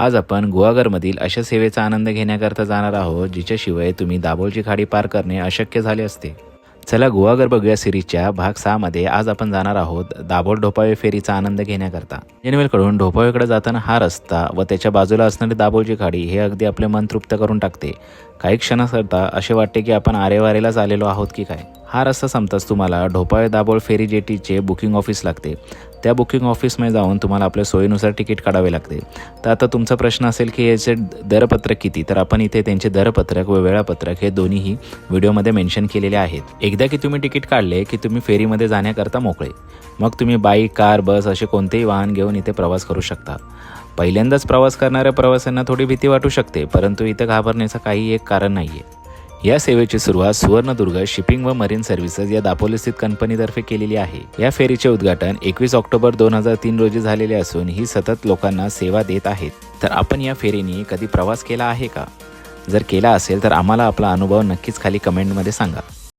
आज आपण गुहागरमधील अशा सेवेचा आनंद घेण्याकरता जाणार आहोत जिच्याशिवाय तुम्ही दाभोलची खाडी पार करणे अशक्य झाले असते. चला गुहागर बघूया सिरीजच्या भाग सहामध्ये आज आपण जाणार आहोत दाभोल ढोपाळे फेरीचा आनंद घेण्याकरता. जेनवेलकडून ढोपाळेकडे जाताना हा रस्ता व त्याच्या बाजूला असणारी दाभोळची खाडी हे अगदी आपले मन तृप्त करून टाकते. काही क्षणाकरता असे वाटते की आपण आरेवारेलाच आलेलो आहोत की काय? हा रस्ता संपताच तुम्हाला ढोपाळे दाभोळ फेरी जेटीचे बुकिंग ऑफिस लागते. त्या बुकिंग ऑफिसमध्ये जाऊन तुम्हाला आपल्या सोयीनुसार तिकीट काढावे लागते. तर आता तुमचा प्रश्न असेल की याचे दरपत्रक किती? तर आपण इथे त्यांचे दरपत्रक व वेळापत्रक हे दोन्हीही व्हिडिओमध्ये मेन्शन केलेले आहेत. एकदा की तुम्ही तिकीट काढले की तुम्ही फेरीमध्ये जाण्याकरता मोकळे. मग तुम्ही बाईक कार बस असे कोणतेही वाहन घेऊन इथे प्रवास करू शकता. पहिल्यांदाच प्रवास करणाऱ्या प्रवाशांना थोडी भीती वाटू शकते परंतु इथं घाबरण्याचं काही एक कारण नाही आहे या सेवेची सुरुवात सुवर्णदुर्ग शिपिंग व मरीन सर्व्हिसेस या दापोलीस्थित कंपनीतर्फे केलेली आहे. या फेरीचे उद्घाटन एकवीस ऑक्टोबर दोन हजार तीन रोजी झालेले असून ही सतत लोकांना सेवा देत आहेत. तर आपण या फेरीने कधी प्रवास केला आहे का? जर केला असेल तर आम्हाला आपला अनुभव नक्कीच खाली कमेंटमध्ये सांगा.